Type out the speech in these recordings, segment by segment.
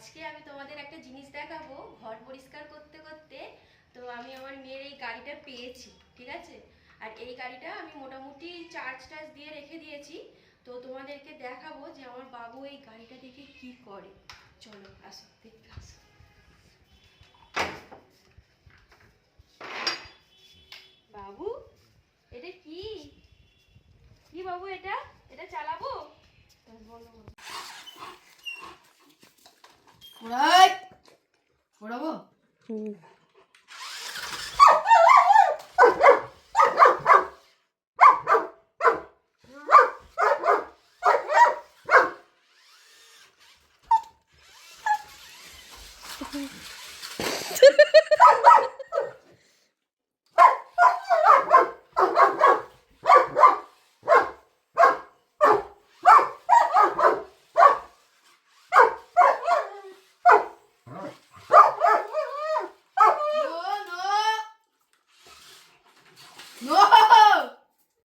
আজকে আমি তোমাদের একটা জিনিস দেখাবো, ঘর পরিষ্কার করতে করতে। তো আমি আমার মেয়ের এই গাড়িটা পেয়েছি, ঠিক আছে? আর এই গাড়িটা আমি মোটামুটি চার্জ টার্জ দিয়ে রেখে দিয়েছি। তো তোমাদেরকে দেখাবো যে আমার বাবু এই গাড়িটা দেখে কি করে। চলো, আসো, দেখতে আসো। বাবু, এটা কি? কি বাবু এটা? এটা চালাবো? বলো। বলো ওরাই ওড়াবো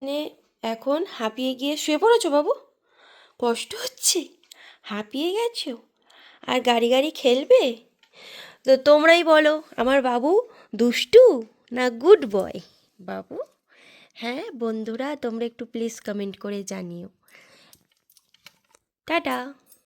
মানে এখন হাঁপিয়ে গিয়ে শুয়ে পড়েছো বাবু? কষ্ট হচ্ছে, হাঁপিয়ে গেছো, আর গাড়ি গাড়ি খেলবে? তো তোমরাই বলো, আমার বাবু দুষ্টু না গুড বয়? বাবু হ্যাঁ বন্ধুরা, তোমরা একটু প্লিজ কমেন্ট করে জানিও। টাটা!